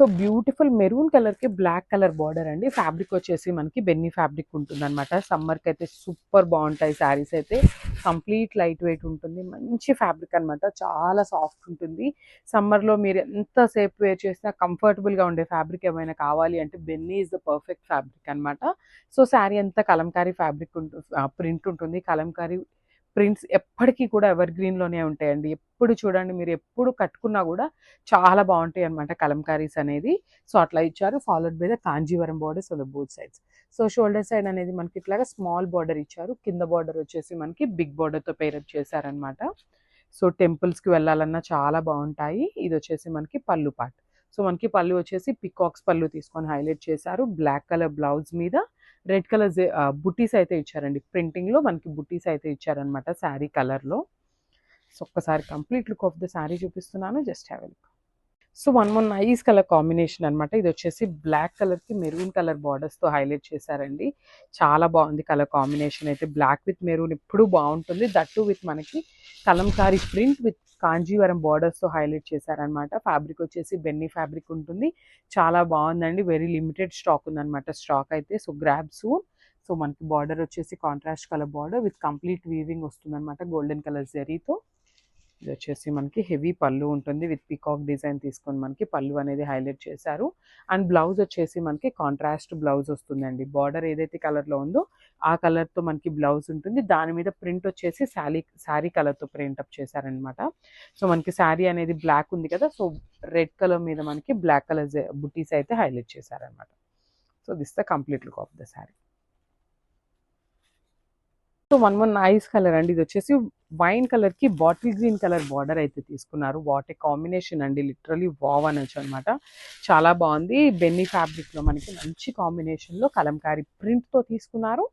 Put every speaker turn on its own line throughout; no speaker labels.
So beautiful maroon కలర్కి black colour border అండి. Fabric వచ్చేసి మనకి బెన్నీ ఫ్యాబ్రిక్ ఉంటుంది అనమాట అయితే సూపర్ బాగుంటాయి శారీస్ అయితే. కంప్లీట్ లైట్ వెయిట్ ఉంటుంది. మంచి ఫ్యాబ్రిక్ అన్నమాట. చాలా సాఫ్ట్ ఉంటుంది. సమ్మర్లో మీరు ఎంతసేపు వేర్ చేసినా కంఫర్టబుల్గా ఉండే ఫ్యాబ్రిక్ ఏమైనా కావాలి అంటే బెన్నీ ఈజ్ ద పర్ఫెక్ట్ ఫ్యాబ్రిక్ అన్నమాట. సో శారీ అంతా కలంకారీ ఫ్యాబ్రిక్ ఉంటుంది ప్రింట్ ఉంటుంది. కలంకారీ ప్రింట్స్ ఎప్పటికీ కూడా ఎవర్ గ్రీన్లోనే ఉంటాయండి. ఎప్పుడు చూడండి మీరు ఎప్పుడు కట్టుకున్నా కూడా చాలా బాగుంటాయి అన్నమాట కలంకారీస్ అనేది. సో అట్లా ఇచ్చారు. Followed by the Kanjeevaram borders on the both sides so shoulder side అనేది మనకి ఇట్లాగా స్మాల్ బార్డర్ ఇచ్చారు. కింద బార్డర్ వచ్చేసి మనకి బిగ్ బార్డర్తో పేరప్ చేశారనమాట సో టెంపుల్స్కి వెళ్ళాలన్నా చాలా బాగుంటాయి. ఇది వచ్చేసి మనకి పళ్ళు పాట్ సో మనకి పళ్ళు వచ్చేసి పికాక్స్ పళ్ళు తీసుకొని హైలైట్ చేశారు. బ్లాక్ కలర్ బ్లౌజ్ మీద రెడ్ కలర్ బుటీస్ అయితే ఇచ్చారండి. ప్రింటింగ్లో మనకి బుటీస్ అయితే ఇచ్చారనమాట శారీ కలర్లో. సో ఒక్కసారి complete look of the sari చూపిస్తున్నాను. Just have look. So one one nice colour combination అనమాట ఇది వచ్చేసి బ్లాక్ కలర్కి మెరూన్ కలర్ బార్డర్స్తో హైలైట్ చేశారండి. చాలా బాగుంది కలర్ కాంబినేషన్ అయితే. బ్లాక్ విత్ మెరూన్ ఎప్పుడూ బాగుంటుంది. దట్టు విత్ మనకి కలంకారీ ప్రింట్ విత్ కాంజీవరం బార్డర్స్తో హైలైట్ చేశారనమాట ఫ్యాబ్రిక్ వచ్చేసి బెన్నీ ఫ్యాబ్రిక్ ఉంటుంది. చాలా బాగుందండి. వెరీ లిమిటెడ్ స్టాక్ ఉందనమాట స్టాక్ అయితే. సో గ్రాబ్ సూన్ సో మనకి బార్డర్ వచ్చేసి contrast colour border with complete weaving వస్తుందన్నమాట. గోల్డెన్ కలర్ జరీతో ఇది వచ్చేసి మనకి హెవీ పళ్ళు ఉంటుంది. విత్ పికాక్ డిజైన్ తీసుకొని మనకి పళ్ళు అనేది హైలైట్ చేశారు. అండ్ బ్లౌజ్ వచ్చేసి మనకి కాంట్రాస్ట్ బ్లౌజ్ వస్తుందండి. బార్డర్ ఏదైతే కలర్లో ఉందో ఆ కలర్తో మనకి బ్లౌజ్ ఉంటుంది. దాని మీద ప్రింట్ వచ్చేసి శారీ శారీ కలర్తో ప్రింట్ అప్ చేశారనమాట. సో మనకి శారీ అనేది బ్లాక్ ఉంది కదా సో రెడ్ కలర్ మీద మనకి బ్లాక్ కలర్ బుటీస్ అయితే హైలైట్ చేశారనమాట. So this the complete look of the sari. So one one nice colour అండి. ఇది వచ్చేసి వైన్ కలర్కి బాటిల్ గ్రీన్ కలర్ బార్డర్ అయితే తీసుకున్నారు. వాట్ ఏ కాంబినేషన్ అండి. లిటరలీ వావ్ అనొచ్చు అనమాట చాలా బాగుంది. బెన్నీ ఫ్యాబ్రిక్లో మనకి మంచి కాంబినేషన్లో కలంకారీ ప్రింట్తో తీసుకున్నారు.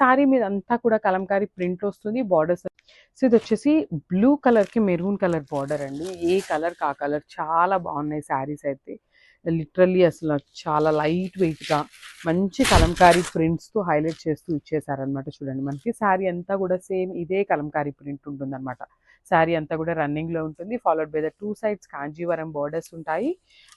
సారీ మీద అంతా కూడా కలంకారీ ప్రింట్ వస్తుంది. బార్డర్స్ సో ఇది వచ్చేసి బ్లూ కలర్కి మెరూన్ కలర్ బార్డర్ అండి. ఏ కలర్ కా కలర్ చాలా బాగున్నాయి శారీస్ అయితే. లిటరల్లీ అసలు చాలా లైట్ వెయిట్గా మంచి కలంకారీ ప్రింట్స్తో హైలైట్ చేస్తూ ఇచ్చేసారనమాట చూడండి. మనకి శారీ అంతా కూడా సేమ్ ఇదే కలంకారీ ప్రింట్ ఉంటుందన్నమాట. శారీ అంతా కూడా రన్నింగ్లో ఉంటుంది. Followed by the two sides Kanjeevaram borders ఉంటాయి.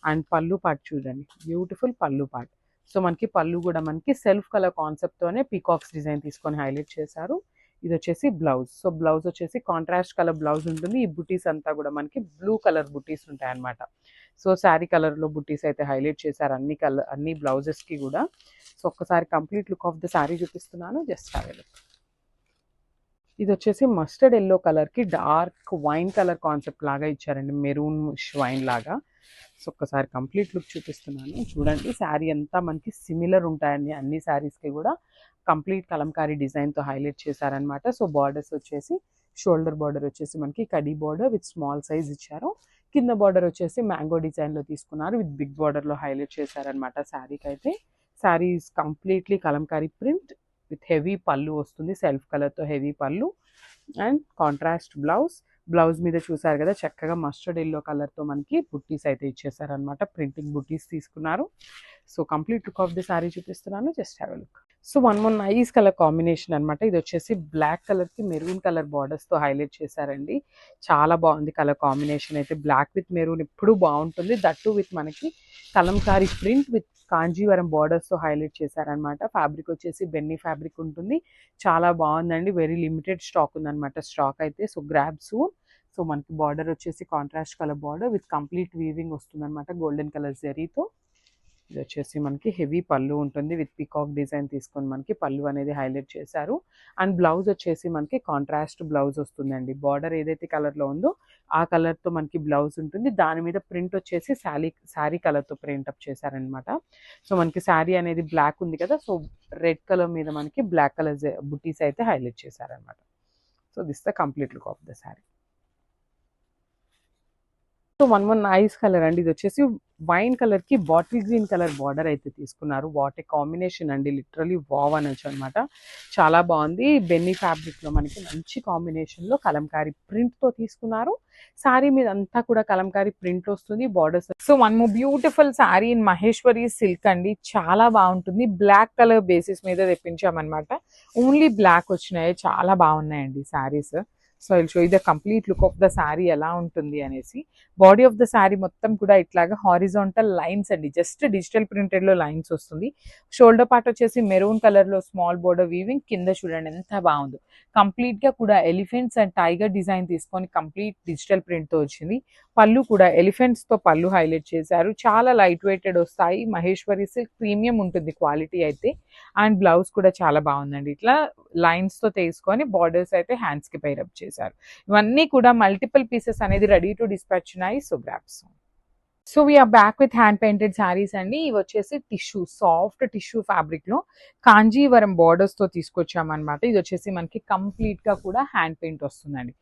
అండ్ పళ్ళు పాట్ చూడండి. బ్యూటిఫుల్ పళ్ళు పాట్ సో మనకి పళ్ళు కూడా మనకి సెల్ఫ్ కలర్ కాన్సెప్ట్తోనే పీకాక్స్ డిజైన్ తీసుకొని హైలైట్ చేశారు. ఇది వచ్చేసి బ్లౌజ్ సో బ్లౌజ్ వచ్చేసి కాంట్రాస్ట్ కలర్ బ్లౌజ్ ఉంటుంది. ఈ బుటీస్ అంతా కూడా మనకి బ్లూ కలర్ బుటీస్ ఉంటాయి అన్నమాట సో శారీ కలర్లో బుట్టీస్ అయితే హైలైట్ చేశారు. అన్ని కలర్ అన్ని బ్లౌజెస్కి కూడా. సో ఒక్కసారి complete look of the sari చూపిస్తున్నాను. జస్ట్ హ్యావ్ ఇది వచ్చేసి మస్టర్డ్ ఎల్లో కలర్కి డార్క్ వైన్ కలర్ కాన్సెప్ట్ లాగా ఇచ్చారండి. మెరూన్ వైన్ లాగా. సో ఒక్కసారి కంప్లీట్ లుక్ చూపిస్తున్నాను. చూడండి శారీ అంతా మనకి సిమిలర్ ఉంటాయండి. అన్ని శారీస్కి కూడా కంప్లీట్ కలంకారీ డిజైన్తో హైలైట్ చేశారనమాట సో బార్డర్స్ వచ్చేసి షోల్డర్ బార్డర్ వచ్చేసి మనకి కడీ బార్డర్ విత్ స్మాల్ సైజ్ ఇచ్చారు. కింద బార్డర్ వచ్చేసి మ్యాంగో డిజైన్లో తీసుకున్నారు. విత్ బిగ్ బార్డర్లో హైలైట్ చేశారనమాట శారీకి అయితే sari is completely Kalamkari print with heavy pallu వస్తుంది. సెల్ఫ్ కలర్తో హెవీ పళ్ళు అండ్ కాంట్రాస్ట్ బ్లౌజ్ బ్లౌజ్ మీద చూసారు కదా చక్కగా మస్టర్డ్ ఎల్లో కలర్తో మనకి బుట్టీస్ అయితే ఇచ్చేసారనమాట ప్రింటింగ్ బుట్టీస్ తీసుకున్నారు. So complete look of the sari చూపిస్తున్నాను. Just have look. So one one nice colour combination అనమాట ఇది వచ్చేసి బ్లాక్ కలర్కి మెరూన్ కలర్ బార్డర్స్తో హైలైట్ చేశారండి. చాలా బాగుంది కలర్ కాంబినేషన్ అయితే. బ్లాక్ విత్ మెరూన్ ఎప్పుడూ బాగుంటుంది. దట్టు విత్ మనకి కలంకారీ ప్రింట్ విత్ కాంజీవరం బార్డర్స్తో హైలైట్ చేశారనమాట ఫ్యాబ్రిక్ వచ్చేసి బెన్నీ ఫ్యాబ్రిక్ ఉంటుంది. చాలా బాగుందండి. వెరీ లిమిటెడ్ స్టాక్ ఉందనమాట స్టాక్ అయితే. సో గ్రాబ్ సూన్ సో మనకి బార్డర్ వచ్చేసి contrast colour border with complete weaving వస్తుందన్నమాట. గోల్డెన్ కలర్ జరీతో ఇది వచ్చేసి మనకి హెవీ పళ్ళు ఉంటుంది. విత్ పికాక్ డిజైన్ తీసుకొని మనకి పళ్ళు అనేది హైలైట్ చేశారు. అండ్ బ్లౌజ్ వచ్చేసి మనకి కాంట్రాస్ట్ బ్లౌజ్ వస్తుందండి. బార్డర్ ఏదైతే కలర్లో ఉందో ఆ కలర్తో మనకి బ్లౌజ్ ఉంటుంది. దాని మీద ప్రింట్ వచ్చేసి శారీ శారీ కలర్తో ప్రింట్ అప్ చేశారనమాట సో మనకి శారీ అనేది బ్లాక్ ఉంది కదా సో రెడ్ కలర్ మీద మనకి బ్లాక్ కలర్ బుటీస్ అయితే హైలైట్ చేశారనమాట so this the complete look of the sari. So one one nice colour అండి. ఇది వచ్చేసి వైన్ కలర్కి బాటిల్ గ్రీన్ కలర్ బార్డర్ అయితే తీసుకున్నారు. వాట్ ఏ కాంబినేషన్ అండి. లిటరలీ వావ్ అనొచ్చు అనమాట చాలా బాగుంది. బెన్నీ ఫ్యాబ్రిక్లో మనకి మంచి కాంబినేషన్లో కలంకారీ ప్రింట్తో తీసుకున్నారు. సారీ మీద అంతా కూడా కలంకారీ ప్రింట్ వస్తుంది. Borders so one beautiful sari in Maheshwari silk అండి. చాలా బాగుంటుంది. బ్లాక్ కలర్ బేసిస్ మీద తెప్పించామన్నమాట. ఓన్లీ బ్లాక్ వచ్చినాయి. చాలా బాగున్నాయండి saris so I show the complete look of the sari ఎలా ఉంటుంది అనేసి. బాడీ ఆఫ్ ద శారీ మొత్తం కూడా ఇట్లాగా హారిజాంటల్ లైన్స్ అండి. జస్ట్ డిజిటల్ ప్రింటెడ్లో లైన్స్ వస్తుంది. షోల్డర్ పార్ట్ వచ్చేసి మెరూన్ కలర్లో స్మాల్ బోర్డర్ వీవింగ్ కింద చూడండి ఎంత బాగుందో. కంప్లీట్గా కూడా ఎలిఫెంట్స్ అండ్ టైగర్ డిజైన్ తీసుకొని కంప్లీట్ డిజిటల్ ప్రింట్తో వచ్చింది. పళ్ళు కూడా ఎలిఫెంట్స్తో పళ్ళు హైలైట్ చేశారు. చాలా లైట్ వెయిటెడ్ వస్తాయి. మహేశ్వరి సిల్క్ ప్రీమియం ఉంటుంది క్వాలిటీ అయితే. అండ్ బ్లౌజ్ కూడా చాలా బాగుందండి. ఇట్లా లైన్స్తో తీసుకొని బార్డర్స్ అయితే హ్యాండ్స్కి చేసి చేశారు. ఇవన్నీ కూడా మల్టిపుల్ పీసెస్ అనేది రెడీ టు డిస్పాచ్ ఉన్నాయి. So grabs so we're back with hand painted saris అండి. ఇవి వచ్చేసి టిష్యూ సాఫ్ట్ టిష్యూ ఫ్యాబ్రిక్లో కాంజీవరం బార్డర్స్తో తీసుకొచ్చామన్నమాట. ఇది వచ్చేసి మనకి కంప్లీట్గా కూడా హ్యాండ్ పెయింట్ వస్తుందండి.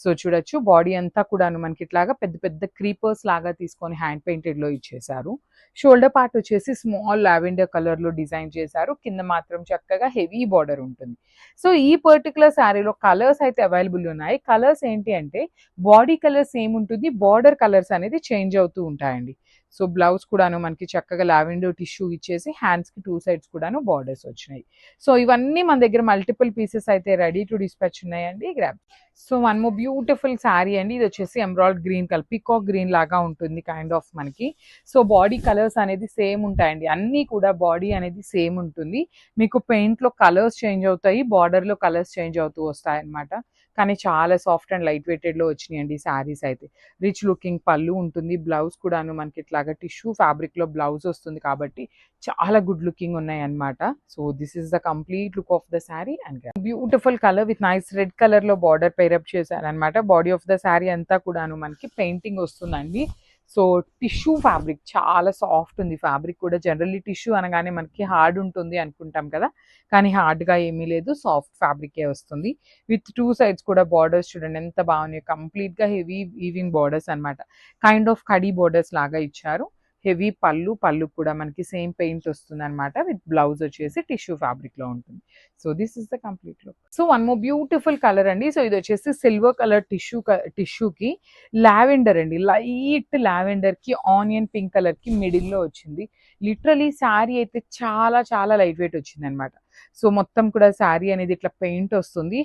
సో చూడొచ్చు బాడీ అంతా కూడాను మనకి ఇట్లాగా పెద్ద పెద్ద క్రీపర్స్ లాగా తీసుకొని హ్యాండ్ పెయింటెడ్లో ఇచ్చేసారు షోల్డర్ పార్ట్ వచ్చేసి స్మాల్ లావెండర్ కలర్లో డిజైన్ చేశారు. కింద మాత్రం చక్కగా హెవీ బార్డర్ ఉంటుంది. సో ఈ పర్టికులర్ శారీలో కలర్స్ అయితే అవైలబుల్ ఉన్నాయి. కలర్స్ ఏంటి అంటే బాడీ కలర్ సేమ్ ఉంటుంది బార్డర్ కలర్స్ అనేది చేంజ్ అవుతూ ఉంటాయండి. సో బ్లౌజ్ కూడాను మనకి చక్కగా లావెండర్ టిష్యూ ఇచ్చేసి హ్యాండ్స్కి టూ సైడ్స్ కూడాను బార్డర్స్ వచ్చినాయి. సో ఇవన్నీ మన దగ్గర మల్టిపుల్ పీసెస్ అయితే రెడీ టు డిస్పాచ్ ఉన్నాయండి grab so one more beautiful sari అండి. ఇది వచ్చేసి embroidered green colour peacock green లాగా ఉంటుంది కైండ్ ఆఫ్ మనకి. సో బాడీ కలర్స్ అనేది సేమ్ ఉంటాయండి. అన్నీ కూడా బాడీ అనేది సేమ్ ఉంటుంది. మీకు పెయింట్లో కలర్స్ చేంజ్ అవుతాయి బార్డర్లో కలర్స్ చేంజ్ అవుతూ వస్తాయి అన్నమాట కానీ చాలా సాఫ్ట్ అండ్ లైట్ వెయిటెడ్లో వచ్చినాయండి శారీస్ అయితే. రిచ్ లుకింగ్ పళ్ళు ఉంటుంది బ్లౌజ్ కూడాను మనకి ఇట్లాగా టిష్యూ ఫ్యాబ్రిక్లో బ్లౌజ్ వస్తుంది కాబట్టి చాలా గుడ్ లుకింగ్ ఉన్నాయి అన్నమాట so this is the complete look of the sari and beautiful colour with nice red కలర్లో బార్డర్ పైరప్ చేశారనమాట బాడీ ఆఫ్ ద శారీ అంతా కూడాను మనకి పెయింటింగ్ వస్తుందండి. సో టిష్యూ ఫ్యాబ్రిక్ చాలా సాఫ్ట్ ఉంది. ఫ్యాబ్రిక్ కూడా జనరల్లీ టిష్యూ అనగానే మనకి హార్డ్ ఉంటుంది అనుకుంటాం కదా. కానీ హార్డ్గా ఏమీ లేదు. సాఫ్ట్ ఫ్యాబ్రికే వస్తుంది. విత్ టూ సైడ్స్ కూడా బార్డర్స్ చూడండి. ఎంత బాగున్నాయి. కంప్లీట్గా హెవీ వీవింగ్ బార్డర్స్ అన్నమాట. కైండ్ ఆఫ్ కడీ బార్డర్స్ లాగా ఇచ్చారు. హెవీ పళ్ళు పళ్ళు కూడా మనకి సేమ్ పెయింట్ వస్తుంది అనమాట విత్ బ్లౌజ్ వచ్చేసి టిష్యూ ఫ్యాబ్రిక్లో ఉంటుంది. So this is the complete look so one more beautiful colour అండి. సో ఇది వచ్చేసి సిల్వర్ కలర్ టిష్యూ టిష్యూకి లావెండర్ అండి. లైట్ లావెండర్కి ఆనియన్ పింక్ కలర్కి మిడిల్లో వచ్చింది. లిటరలీ శారీ అయితే చాలా చాలా లైట్ వెయిట్ వచ్చింది అనమాట సో మొత్తం కూడా శారీ అనేది ఇట్లా పెయింట్ వస్తుంది.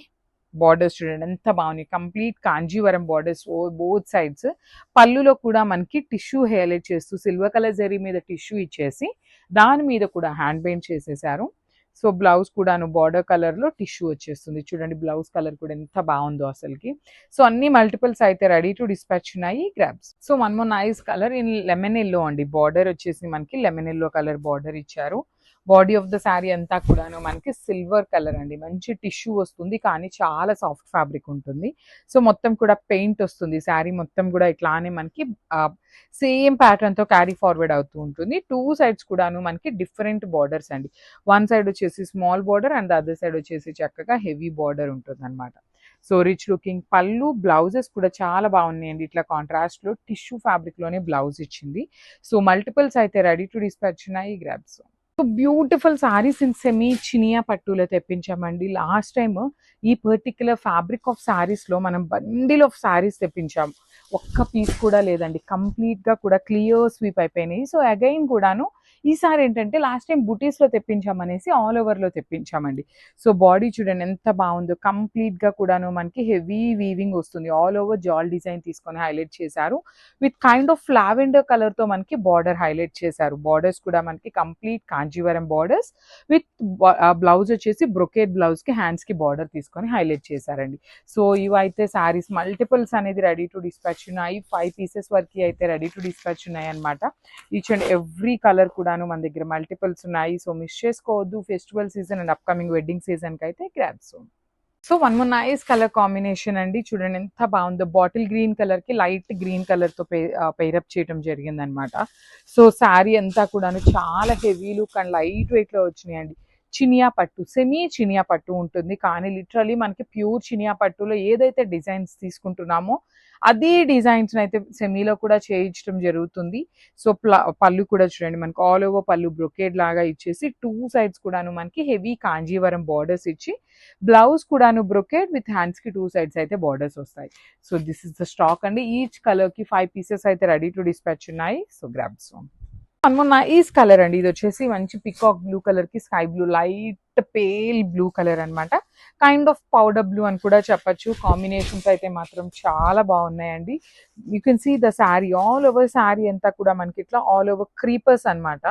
బార్డర్స్ చూడండి ఎంత బాగున్నాయి complete Kanjeevaram borders both sides పళ్ళులో కూడా మనకి టిష్యూ హైలైట్ చేస్తూ సిల్వర్ కలర్ జరీ మీద టిష్యూ ఇచ్చేసి దాని మీద కూడా హ్యాండ్ పెయింట్ చేసేసారు. సో బ్లౌజ్ కూడాను బార్డర్ కలర్లో టిష్యూ వచ్చేస్తుంది. చూడండి బ్లౌజ్ కలర్ కూడా ఎంత బాగుందో అసలుకి. సో అన్ని మల్టిపుల్స్ అయితే రెడీ టు డిస్పాచ్ ఉన్నాయి grabs so one nice colour in lemon yellow అండి. బార్డర్ వచ్చేసి మనకి లెమన్ ఎల్లో కలర్ బార్డర్ ఇచ్చారు. బాడీ ఆఫ్ ద శారీ అంతా కూడాను మనకి సిల్వర్ కలర్ అండి. మంచి టిష్యూ వస్తుంది కానీ చాలా సాఫ్ట్ ఫ్యాబ్రిక్ ఉంటుంది. సో మొత్తం కూడా పెయింట్ వస్తుంది. శారీ మొత్తం కూడా ఇట్లానే మనకి సేమ్ ప్యాటర్న్తో క్యారీ ఫార్వర్డ్ అవుతూ ఉంటుంది. టూ సైడ్స్ కూడాను మనకి డిఫరెంట్ బార్డర్స్ అండి. వన్ సైడ్ వచ్చేసి small border and other side వచ్చేసి చక్కగా హెవీ బార్డర్ ఉంటుంది అనమాట so rich looking pallu blouses కూడా చాలా బాగున్నాయండి. ఇట్లా కాంట్రాస్ట్లో టిష్యూ ఫ్యాబ్రిక్లోనే బ్లౌజ్ ఇచ్చింది. సో మల్టిపుల్స్ అయితే రెడీ టు డిస్పాచ్ ఉన్నాయి. Grabs beautiful saris in semi Chiniya పట్టులో తెప్పించామండి. లాస్ట్ టైం ఈ పర్టిక్యులర్ ఫ్యాబ్రిక్ ఆఫ్ సారీస్లో మనం బండిల్ ఆఫ్ సారీస్ తెప్పించాము ఒక్క పీస్ కూడా లేదండి. కంప్లీట్గా కూడా క్లియర్ స్వీప్ అయిపోయినాయి. సో అగైన్ కూడాను ఈసారి ఏంటంటే లాస్ట్ టైం బుటీస్లో తెప్పించామనేసి ఆల్ ఓవర్లో తెప్పించామండి. సో బాడీ చూడండి ఎంత బాగుందో. కంప్లీట్గా కూడాను మనకి హెవీ వీవింగ్ వస్తుంది. ఆల్ ఓవర్ జాల్ డిజైన్ తీసుకొని హైలైట్ చేశారు. విత్ కైండ్ ఆఫ్ లావెండర్ కలర్తో మనకి బార్డర్ హైలైట్ చేశారు. బార్డర్స్ కూడా మనకి complete Kanjeevaram borders. With blouse వచ్చేసి బ్రొకేట్ బ్లౌజ్కి హ్యాండ్స్కి బార్డర్ తీసుకొని హైలైట్ చేశారండి. సో ఇవైతే సారీస్ మల్టిపుల్స్ అనేది రెడీ టు డిస్పాచ్ ఉన్నాయి. ఫైవ్ పీసెస్ వరకు అయితే రెడీ టు డిస్పాచ్ ఉన్నాయి అనమాట ఈచ్ అండ్ ఎవ్రీ కలర్ కూడా కూడాను మన దగ్గర మల్టిపుల్స్ ఉన్నాయి. సో మిస్ చేసుకోవద్దు. Festival season and upcoming wedding సీజన్కి అయితే grabs so one more nice colour combination అండి. చూడండి ఎంత బాగుందో. బాటిల్ గ్రీన్ కలర్కి లైట్ గ్రీన్ కలర్తో పైరప్ చేయడం జరిగింది అనమాట సో శారీ అంతా కూడాను చాలా హెవీ లుక్ అండ్ లైట్ వెయిట్లో వచ్చినాయండి. చినియా పట్టు సెమీ చినియా పట్టు ఉంటుంది. కానీ లిటరలీ మనకి ప్యూర్ చినియా పట్టులో ఏదైతే డిజైన్స్ తీసుకుంటున్నామో అదే డిజైన్స్ అయితే సెమీలో కూడా చేయించడం జరుగుతుంది. సో పళ్ళు కూడా చూడండి. మనకి ఆల్ ఓవర్ పళ్ళు బ్రొకేడ్ లాగా ఇచ్చేసి టూ సైడ్స్ కూడాను మనకి హెవీ కాంజీవరం బార్డర్స్ ఇచ్చి బ్లౌజ్ కూడాను బ్రొకేడ్ విత్ హ్యాండ్స్కి టూ సైడ్స్ అయితే బార్డర్స్ వస్తాయి. So this is the stock అండి. ఈచ్ కలర్కి ఫైవ్ పీసెస్ అయితే రెడీ టు డిస్పాచ్ ఉన్నాయి. సో గ్రాబ్స్ మొన్న ఈస్ కలర్ అండి. ఇది వచ్చేసి మంచి పికాక్ బ్లూ కలర్కి sky blue light pale blue colour అన్నమాట. కైండ్ ఆఫ్ పౌడర్ బ్లూ అని కూడా చెప్పొచ్చు. కాంబినేషన్స్ అయితే మాత్రం చాలా బాగున్నాయండి. You can see the sari all over sari అంతా కూడా మనకి ఇట్లా ఆల్ ఓవర్ క్రీపర్స్ అన్నమాట.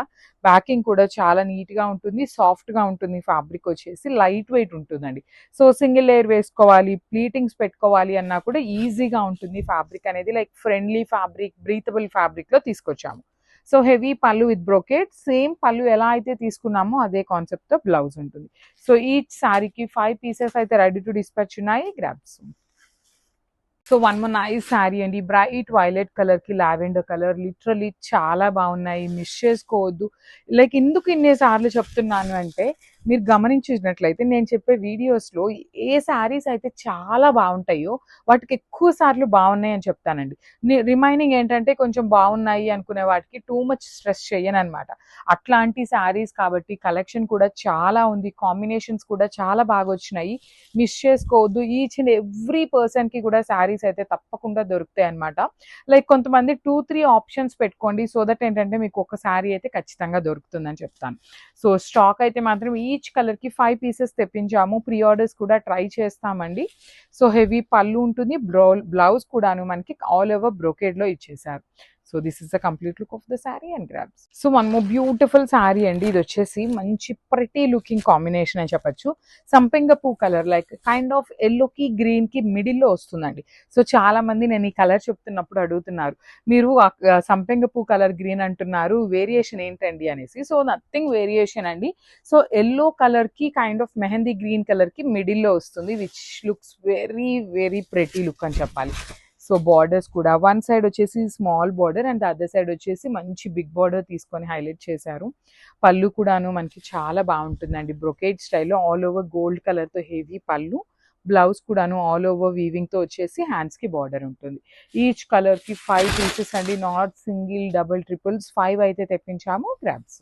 బ్యాకింగ్ కూడా చాలా నీట్గా ఉంటుంది. సాఫ్ట్గా ఉంటుంది ఫ్యాబ్రిక్ వచ్చేసి. లైట్ వెయిట్ ఉంటుందండి. సో సింగిల్ లేయర్ వేసుకోవాలి ప్లీటింగ్స్ పెట్టుకోవాలి అన్నా కూడా ఈజీగా ఉంటుంది ఫ్యాబ్రిక్ అనేది. లైక్ ఫ్రెండ్లీ ఫ్యాబ్రిక్ బ్రీతబుల్ ఫ్యాబ్రిక్లో తీసుకొచ్చాము. So heavy pallu with brocade same pallu ఎలా అయితే తీసుకున్నామో అదే కాన్సెప్ట్తో బ్లౌజ్ ఉంటుంది. సో ఈచ్ శారీకి ఫైవ్ పీసెస్ అయితే రెడీ టు డిస్పాచ్ ఉన్నాయి. Grabs so one one nice sari అండి. బ్రైట్ వైలెట్ కలర్కి లావెండర్ కలర్ లిటరలీ చాలా బాగున్నాయి. మిస్ చేసుకోవద్దు లైక్ ఎందుకు ఇన్ని సార్లు చెప్తున్నాను అంటే మీరు గమనించినట్లయితే నేను చెప్పే వీడియోస్లో లో ఏ శారీస్ అయితే చాలా బాగుంటాయో వాటికి ఎక్కువ సార్లు బాగున్నాయి అని చెప్తానండి. రిమైనింగ్ ఏంటంటే కొంచెం బాగున్నాయి అనుకునే వాటికి టూ మచ్ స్ట్రెస్ చేయను అనమాట అట్లాంటి శారీస్ కాబట్టి కలెక్షన్ కూడా చాలా ఉంది. కాంబినేషన్స్ కూడా చాలా బాగా వచ్చినాయి. మిస్ చేసుకోవద్దు. ఈచ్ అండ్ ఎవ్రీ పర్సన్కి కూడా శారీస్ అయితే తప్పకుండా దొరుకుతాయి అనమాట లైక్ కొంతమంది టూ త్రీ ఆప్షన్స్ పెట్టుకోండి సో దట్ ఏంటంటే మీకు ఒక శారీ అయితే ఖచ్చితంగా దొరుకుతుందని చెప్తాను. సో స్టాక్ అయితే మాత్రం ఈ ఈచ్ కలర్కి ఫైవ్ పీసెస్ తెప్పించాము. ప్రీ ఆర్డర్స్ కూడా ట్రై చేస్తామండి. సో హెవీ పళ్ళు ఉంటుంది బ్రౌ బ్లౌజ్ కూడాను మనకి ఆల్ ఓవర్ బ్రోకేడ్లో ఇచ్చేసారు so this is the complete look of the sari and grabs so one beautiful sari అండి ఇది వచ్చేసి మంచి ప్రతి లుకింగ్ కాంబినేషన్ అని చెప్పొచ్చు. సంపెంగ పూ కలర్ లైక్ కైండ్ ఆఫ్ ఎల్లోకి గ్రీన్కి మిడిల్లో వస్తుందండి. సో చాలా మంది నేను ఈ కలర్ చెప్తున్నప్పుడు అడుగుతున్నారు. మీరు సంపింగ సంపెంగ పూ కలర్ గ్రీన్ అంటున్నారు వేరియేషన్ ఏంటండి అనేసి. సో నథింగ్ వేరియేషన్ అండి. సో ఎల్లో కలర్కి కైండ్ ఆఫ్ మెహందీ గ్రీన్ కలర్కి వస్తుంది which looks very very pretty look అని చెప్పాలి. సో బార్డర్స్ కూడా. వన్ సైడ్ వచ్చేసి small border and other side వచ్చేసి మంచి బిగ్ బార్డర్ తీసుకొని హైలైట్ చేశారు. పళ్ళు కూడాను మనకి చాలా బాగుంటుందండి. బ్రొకేట్ స్టైల్లో ఆల్ ఓవర్ గోల్డ్ కలర్తో హెవీ పళ్ళు. బ్లౌజ్ కూడాను ఆల్ ఓవర్ వీవింగ్తో వచ్చేసి హ్యాండ్స్కి బార్డర్ ఉంటుంది. ఈచ్ కలర్కి ఫైవ్ పీసెస్ అండి. Not single double triples five అయితే తెప్పించాము. Grabs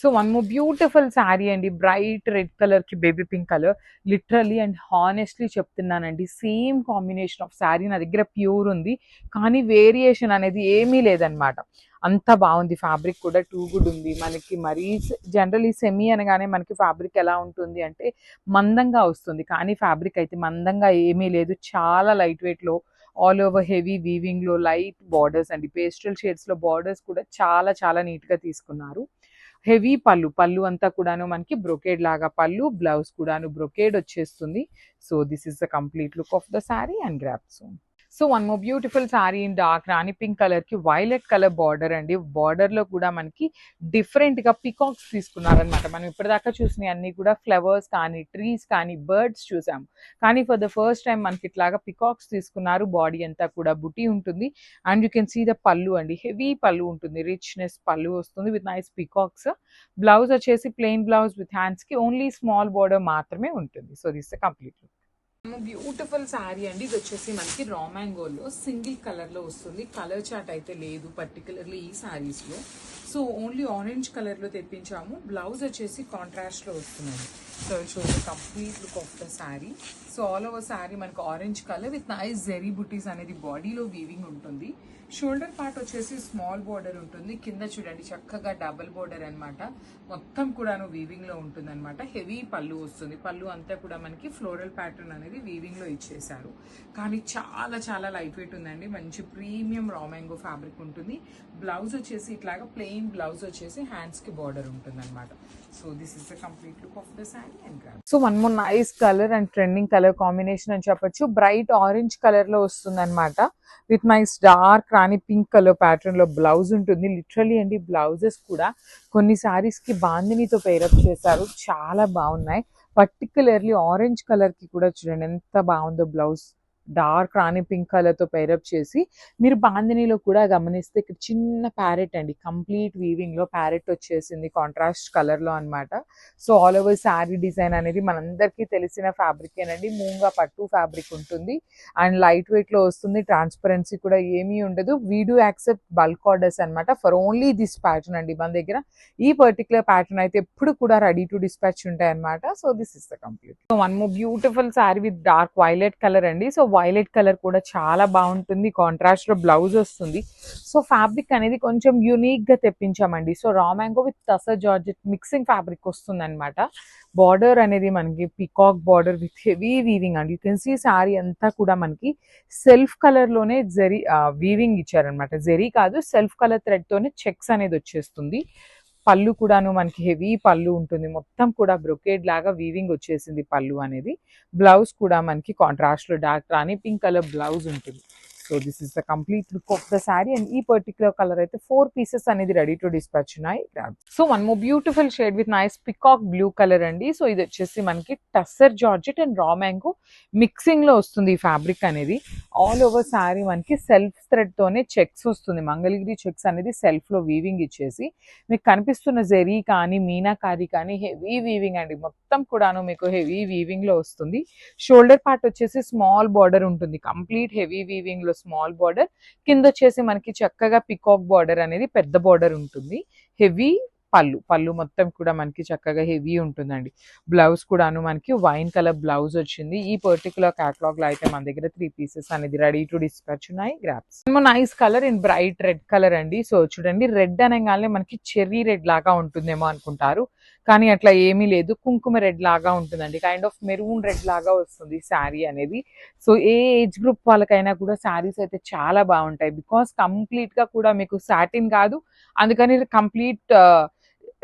so one more beautiful sari అండి. బ్రైట్ రెడ్ కలర్కి baby pink colour. Literally and honestly చెప్తున్నానండి. సేమ్ కాంబినేషన్ ఆఫ్ శారీ నా దగ్గర ప్యూర్ ఉంది. కానీ వేరియేషన్ అనేది ఏమీ లేదనమాట అంత బాగుంది. ఫ్యాబ్రిక్ కూడా టూ గుడ్ ఉంది. మనకి మరీ జనరలీ సెమీ అనగానే మనకి ఫ్యాబ్రిక్ ఎలా ఉంటుంది అంటే మందంగా వస్తుంది. కానీ ఫ్యాబ్రిక్ అయితే మందంగా ఏమీ లేదు. చాలా లైట్ వెయిట్లో ఆల్ ఓవర్ హెవీ వీవింగ్లో లైట్ బార్డర్స్ అండి. పేస్టల్ షేడ్స్లో బార్డర్స్ కూడా చాలా చాలా నీట్గా తీసుకున్నారు. హెవీ పళ్ళు పళ్ళు అంతా కూడాను మనకి బ్రొకేడ్ లాగా పళ్ళు బ్లౌజ్ కూడాను బ్రొకేడ్ వచ్చేస్తుంది. So this is the complete look of the sari and grab soon so one more beautiful sari in dark rani pink కలర్కి వైలెట్ కలర్ బార్డర్ అండి. బార్డర్లో కూడా మనకి డిఫరెంట్గా పికాక్స్ తీసుకున్నారనమాట మనం ఇప్పటిదాకా చూసిన అన్ని కూడా ఫ్లవర్స్ కానీ ట్రీస్ కానీ బర్డ్స్ చూసాము. కానీ ఫర్ ద ఫస్ట్ టైం మనకి ఇట్లాగా పికాక్స్ తీసుకున్నారు. బాడీ అంతా కూడా బుటీ ఉంటుంది. And you can see the pallu అండి. హెవీ పళ్ళు ఉంటుంది. రిచ్నెస్ పళ్ళు వస్తుంది విత్ నైస్ పికాక్స్. బ్లౌజ్ వచ్చేసి ప్లెయిన్ బ్లౌజ్ విత్ హ్యాండ్స్కి ఓన్లీ స్మాల్ బార్డర్ మాత్రమే ఉంటుంది. So this complete beautiful sari అండి. ఇది వచ్చేసి మనకి రా మ్యాంగోలో సింగిల్ కలర్లో వస్తుంది. కలర్ చాట్ అయితే లేదు పర్టికులర్లీ ఈ శారీస్లో సో ఓన్లీ ఆరెంజ్ కలర్లో తెప్పించాము. బ్లౌజ్ వచ్చేసి కాంట్రాస్ట్లో వస్తుందండి. So show complete look of the sari so all over sari మనకు orange colour with nice zari butis అనేది బాడీలో వీవింగ్ ఉంటుంది. షోల్డర్ పార్ట్ వచ్చేసి స్మాల్ బోర్డర్ ఉంటుంది. కింద చూడండి చక్కగా డబుల్ బోర్డర్ అన్నమాట. మొత్తం కూడాను వీవింగ్లో ఉంటుంది అనమాట హెవీ పళ్ళు వస్తుంది. పళ్ళు అంతా కూడా మనకి ఫ్లోరల్ ప్యాటర్న్ అనేది వీవింగ్లో ఇచ్చేసారు కానీ చాలా చాలా లైట్ వెయిట్ ఉందండి. మంచి ప్రీమియం రా మ్యాంగో ఫ్యాబ్రిక్ ఉంటుంది. బ్లౌజ్ వచ్చేసి ఇట్లాగా ప్లెయిన్ బ్లౌజ్ వచ్చేసి హ్యాండ్స్కి బార్డర్ ఉంటుంది అనమాట so this is the complete look of the sari and so one more nice colour and trending colour combination అని చెప్పొచ్చు. బ్రైట్ ఆరెంజ్ కలర్లో వస్తుంది అనమాట విత్ నైస్ డార్క్ కానీ పింక్ కలర్ ప్యాటర్న్లో బ్లౌజ్ ఉంటుంది. లిటరలీ అండి బ్లౌజెస్ కూడా కొన్ని సారీస్కి బాందినితో పేరప్ చేశారు. చాలా బాగున్నాయి. పర్టికులర్లీ ఆరెంజ్ కలర్కి కూడా చూడండి ఎంత బాగుందో బ్లౌజ్ డార్క్ రాణి పింక్ కలర్తో పేరప్ చేసి మీరు బాందినిలో కూడా గమనిస్తే ఇక్కడ చిన్న ప్యారెట్ అండి. కంప్లీట్ వీవింగ్లో ప్యారెట్ వచ్చేసింది కాంట్రాస్ట్ కలర్లో అన్నమాట. So all over sari design అనేది మనందరికీ తెలిసిన ఫ్యాబ్రికేనండి మూంగా పట్టు ఫ్యాబ్రిక్ ఉంటుంది. అండ్ లైట్ వెయిట్లో వస్తుంది. ట్రాన్స్పరెన్సీ కూడా ఏమీ ఉండదు. We do accept bulk orders అన్నమాట. ఫర్ ఓన్లీ దిస్ ప్యాటర్న్ అండి. మన దగ్గర ఈ పర్టికులర్ ప్యాటర్న్ అయితే ఎప్పుడు కూడా రెడీ టు డిస్పాచ్ ఉంటాయి అనమాట so this is the complete so one more beautiful sari with dark violet colour అండి. సో
వైలెట్ కలర్ కూడా చాలా బాగుంటుంది. కాంట్రాస్ట్లో బ్లౌజ్ వస్తుంది. సో ఫ్యాబ్రిక్ అనేది కొంచెం యూనిక్గా తెప్పించామండి. So raw mango with tussar georgette mixing fabric వస్తుంది అనమాట బార్డర్ అనేది మనకి peacock border with heavy weaving అండి. యూ కెన్ సీ సారీ అంతా కూడా మనకి సెల్ఫ్ కలర్లోనే జరీ వీవింగ్ ఇచ్చారనమాట జరీ కాదు సెల్ఫ్ కలర్ థ్రెడ్ తోనే చెక్స్ అనేది వచ్చేస్తుంది. పళ్ళు కూడాను మనకి హెవీ పళ్ళు ఉంటుంది. మొత్తం కూడా బ్రొకేడ్ లాగా వీవింగ్ వచ్చేసింది పళ్ళు అనేది. బ్లౌజ్ కూడా మనకి కాంట్రాస్ట్లో dark rani pink colour blouse ఉంటుంది. So this is the complete look of the sari and ఈ పర్టికులర్ కలర్ అయితే ఫోర్ పీసెస్ అనేది రెడీ టు డిస్పాచ్ ఉన్నాయి so one more beautiful shade with nice peacock blue colour అండి. So ఇది వచ్చేసి మనకి tussar georgette and raw mango మిక్సింగ్లో వస్తుంది ఈ ఫ్యాబ్రిక్ అనేది. ఆల్ ఓవర్ శారీ మనకి సెల్ఫ్ థ్రెడ్ తోనే చెక్స్ వస్తుంది. మంగళగిరి చెక్స్ అనేది సెల్ఫ్లో వీవింగ్ ఇచ్చేసి. మీకు కనిపిస్తున్న జెరీ కానీ మీనాకారి కానీ హెవీ వీవింగ్ అండి. మొత్తం కూడాను మీకు హెవీ వీవింగ్లో వస్తుంది. షోల్డర్ పార్ట్ వచ్చేసి స్మాల్ బార్డర్ ఉంటుంది. కంప్లీట్ హెవీ వీవింగ్లో స్మాల్ బార్డర్ కింద వచ్చేసి మనకి చక్కగా పికాక్ బార్డర్ అనేది పెద్ద బార్డర్ ఉంటుంది. హెవీ పళ్ళు. పళ్ళు మొత్తం కూడా మనకి చక్కగా హెవీ ఉంటుందండి. బ్లౌజ్ కూడాను మనకి వైన్ కలర్ బ్లౌజ్ వచ్చింది. ఈ పర్టికులర్ క్యాటలాగ్లో అయితే మన దగ్గర త్రీ పీసెస్ అనేది రెడీ టు డిస్పాచ్ ఉన్నాయి. Grabs nice colour in bright red colour అండి. సో చూడండి. రెడ్ అనగానే మనకి చెర్రీ రెడ్ లాగా ఉంటుందేమో అనుకుంటారు. కానీ అట్లా ఏమీ లేదు. కుంకుమ రెడ్ లాగా ఉంటుందండి. కైండ్ ఆఫ్ మెరూన్ రెడ్ లాగా వస్తుంది శారీ అనేది. సో ఏ ఏజ్ గ్రూప్ వాళ్ళకైనా కూడా శారీస్ అయితే చాలా బాగుంటాయి. బికాస్ కంప్లీట్గా కూడా మీకు సాటిన్ కాదు. అందుకని కంప్లీట్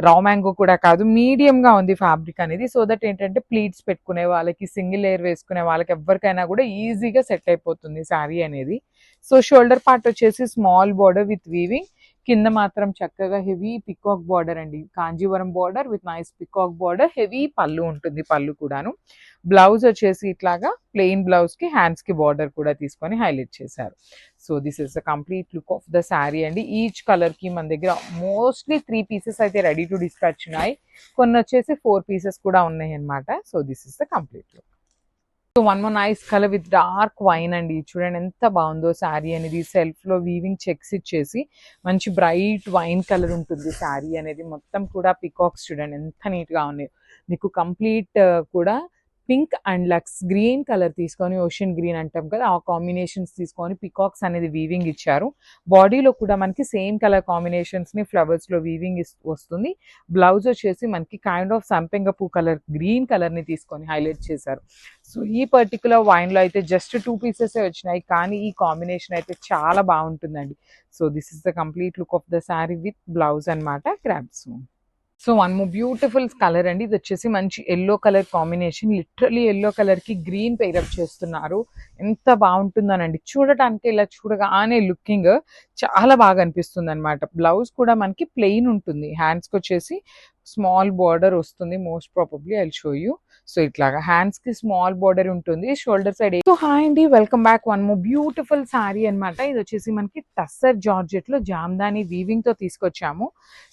రా మ్యాంగో కూడా కాదు. మీడియంగా ఉంది ఫ్యాబ్రిక్ అనేది. సో దట్ ఏంటంటే ప్లీట్స్ పెట్టుకునే వాళ్ళకి సింగిల్ లేయర్ వేసుకునే వాళ్ళకి ఎవరికైనా కూడా ఈజీగా సెట్ అయిపోతుంది శారీ అనేది. సో షోల్డర్ పార్ట్ వచ్చేసి స్మాల్ బార్డర్ విత్ వీవింగ్ కింద మాత్రం చక్కగా హెవీ పికాక్ బార్డర్ అండి. Kanjeevaram border with nice peacock border heavy pallu ఉంటుంది పళ్ళు కూడాను. బ్లౌజ్ వచ్చేసి ఇట్లాగా ప్లెయిన్ బ్లౌజ్కి హ్యాండ్స్కి బార్డర్ కూడా తీసుకొని హైలైట్ చేశారు. So this is the complete look of the sari అండి. ఈచ్ కలర్కి మన దగ్గర మోస్ట్లీ త్రీ పీసెస్ అయితే రెడీ టు డిస్పాచ్ ఉన్నాయి. కొన్ని వచ్చేసి ఫోర్ పీసెస్ కూడా ఉన్నాయి అన్నమాట so this is the complete look so one more nice colour with dark wine అండి. చూడండి ఎంత బాగుందో శారీ అనేది. సెల్ఫ్లో వీవింగ్ చెక్స్ ఇచ్చేసి మంచి బ్రైట్ వైన్ కలర్ ఉంటుంది శారీ అనేది. మొత్తం కూడా పికాక్స్ చూడండి ఎంత నీట్గా ఉన్నాయి. మీకు కంప్లీట్ కూడా pink and Lux green colour తీసుకొని ఓషన్ గ్రీన్ అంటాం కదా ఆ కాంబినేషన్స్ తీసుకొని పికాక్స్ అనేది వీవింగ్ ఇచ్చారు. బాడీలో కూడా మనకి సేమ్ కలర్ కాంబినేషన్స్ని ఫ్లవర్స్లో వీవింగ్ వస్తుంది. బ్లౌజ్ వచ్చేసి మనకి కైండ్ ఆఫ్ సంపెంగ పూ కలర్ గ్రీన్ కలర్ని తీసుకొని హైలైట్ చేశారు. సో ఈ పర్టికులర్ వైన్లో అయితే జస్ట్ టూ పీసెస్ వచ్చినాయి కానీ ఈ కాంబినేషన్ అయితే చాలా బాగుంటుందండి. So this is the complete look of the sari with blouse అనమాట grabs so one more beautiful colour అండి. ఇది వచ్చేసి మంచి yellow colour combination. Literally yellow కలర్కి గ్రీన్ పెయిరప్ చేస్తున్నారు. ఎంత బాగుంటుందనండి. చూడటానికి ఇలా చూడగానే లుకింగ్ చాలా బాగా అనిపిస్తుంది అనమాట బ్లౌజ్ కూడా మనకి ప్లెయిన్ ఉంటుంది. హ్యాండ్స్కి వచ్చేసి స్మాల్ బార్డర్ వస్తుంది. Most probably I show you. So ఇట్లాగా హ్యాండ్స్కి స్మాల్ బార్డర్ ఉంటుంది షోల్డర్ సైడ్ సో హాయ్ అండి welcome back one more beautiful sari అన్నమాట. ఇది వచ్చేసి మనకి టస్సర్ జార్జెట్లో జామ్దాని వీవింగ్తో తీసుకొచ్చాము.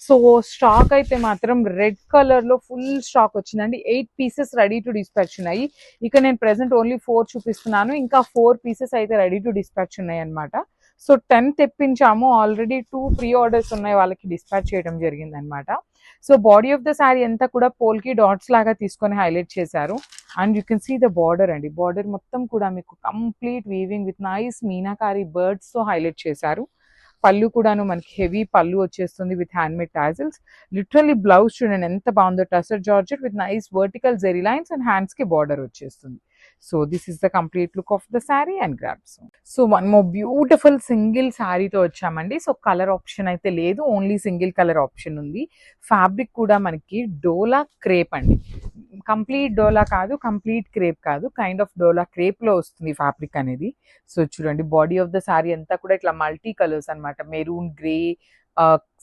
సో స్టాక్ అయితే మాత్రం రెడ్ కలర్లో ఫుల్ స్టాక్ వచ్చిందండి. Eight pieces ready to dispatch ఉన్నాయి. ఇక నేను ప్రెసెంట్ ఓన్లీ ఫోర్ చూపిస్తున్నాను. ఇంకా ఫోర్ పీసెస్ అయితే రెడీ టు డిస్పాచ్ ఉన్నాయి అనమాట సో టెన్ తెప్పించాము. ఆల్రెడీ టూ ప్రీ ఆర్డర్స్ ఉన్నాయి వాళ్ళకి డిస్పాచ్ చేయడం జరిగింది అనమాట so body of the sari అంతా కూడా పోల్కి డాట్స్ లాగా తీసుకొని హైలైట్ చేశారు. And you can see the border అండి. బార్డర్ మొత్తం కూడా మీకు complete weaving with nice meenakari బర్డ్స్తో highlight చేశారు. పళ్ళు కూడాను మనకి హెవీ పళ్ళు వచ్చేస్తుంది with hand made tassels literally blouse చూడండి ఎంత బాగుందో. Tussar georgette with nice vertical zari lines and హ్యాండ్స్కి బార్డర్ వచ్చేస్తుంది. So this is the complete look of the sari and grabs so one more beautiful single శారీతో వచ్చామండి. So colour option అయితే లేదు. Only single colour option ఉంది. Fabric కూడా మనకి dola crepe అండి. Complete dola కాదు కంప్లీట్ క్రేప్ కాదు. కైండ్ ఆఫ్ డోలా క్రేప్లో వస్తుంది ఫ్యాబ్రిక్ అనేది. సో చూడండి బాడీ ఆఫ్ ద శారీ అంతా కూడా ఇట్లా మల్టీ కలర్స్ అనమాట maroon grey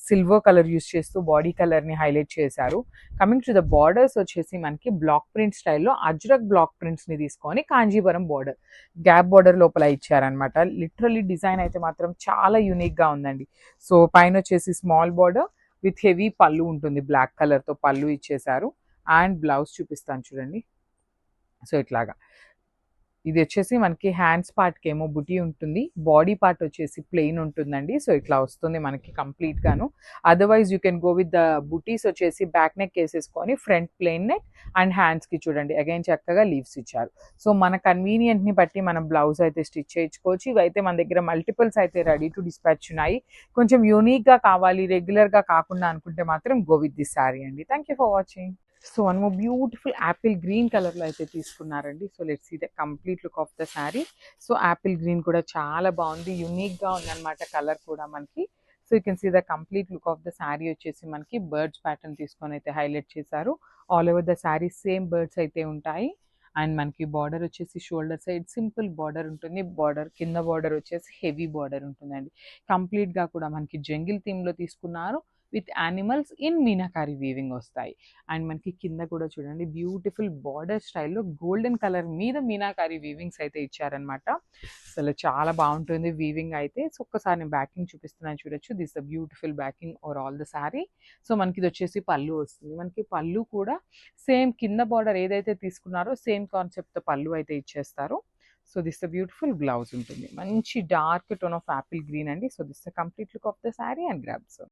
silver colour use చేస్తూ బాడీ కలర్ని హైలైట్ చేశారు. కమింగ్ టు ద బార్డర్స్ వచ్చేసి మనకి బ్లాక్ ప్రింట్ స్టైల్లో అజ్రక్ బ్లాక్ ప్రింట్స్ని తీసుకొని కాంజీవరం బార్డర్ గ్యాప్ బార్డర్ లోపల ఇచ్చారనమాట లిటరలీ డిజైన్ అయితే మాత్రం చాలా యూనిక్గా ఉందండి. సో పైన వచ్చేసి స్మాల్ బార్డర్ విత్ హెవీ పళ్ళు ఉంటుంది. బ్లాక్ కలర్తో పళ్ళు ఇచ్చేసారు అండ్ బ్లౌజ్ చూపిస్తాను చూడండి. సో ఇట్లాగా. ఇది వచ్చేసి మనకి హ్యాండ్స్ పార్ట్కి ఏమో బుటీ ఉంటుంది బాడీ పార్ట్ వచ్చేసి ప్లెయిన్ ఉంటుందండి. సో ఇట్లా వస్తుంది మనకి కంప్లీట్ గాను. Otherwise you can go with the butis వచ్చేసి బ్యాక్ నెక్ వేసేసుకొని ఫ్రంట్ ప్లెయిన్ నెక్ అండ్ హ్యాండ్స్కి చూడండి. అగైన్ చక్కగా లీవ్స్ ఇచ్చారు. సో మన కన్వీనియంట్ని బట్టి మనం బ్లౌజ్ అయితే స్టిచ్ చేయించుకోవచ్చు. ఇవైతే మన దగ్గర మల్టిపుల్స్ అయితే రెడీ టు డిస్పాచ్ ఉన్నాయి. కొంచెం యూనిక్గా కావాలి రెగ్యులర్గా కాకుండా అనుకుంటే మాత్రం గో విత్ ది శారీ అండి. Thank you for watching so one beautiful apple green కలర్లో అయితే తీసుకున్నారండి. So let's see the complete look of the sari. So apple green కూడా చాలా బాగుంది. యూనిక్గా ఉందన్నమాట కలర్ కూడా మనకి. So you can see the complete look of the sari వచ్చేసి మనకి బర్డ్స్ ప్యాటర్న్ తీసుకొని అయితే హైలైట్ చేశారు. All over the sari same birds అయితే ఉంటాయి. అండ్ మనకి బార్డర్ వచ్చేసి షోల్డర్ సైడ్ సింపుల్ బార్డర్ ఉంటుంది. బార్డర్ కింద బార్డర్ వచ్చేసి హెవీ బార్డర్ ఉంటుందండి. కంప్లీట్గా కూడా మనకి జంగిల్ థీమ్లో తీసుకున్నారు. With animals in meenakari weaving వస్తాయి. అండ్ మనకి కింద కూడా చూడండి బ్యూటిఫుల్ బార్డర్ స్టైల్లో గోల్డెన్ కలర్ మీద మీనాకారి వీవింగ్స్ అయితే ఇచ్చారనమాట అసలు చాలా బాగుంటుంది వీవింగ్ అయితే. సో ఒక్కసారి నేను బ్యాకింగ్ చూపిస్తున్నాను చూడొచ్చు. This the beautiful backing over all the sari. So మనకి ఇది వచ్చేసి పళ్ళు వస్తుంది. మనకి పళ్ళు కూడా సేమ్ కింద బార్డర్ ఏదైతే తీసుకున్నారో సేమ్ కాన్సెప్ట్ పళ్ళు అయితే ఇచ్చేస్తారు. So this the beautiful blouse ఉంటుంది. మంచి dark tone of apple green అండి. So this the complete look of the sari and grabs.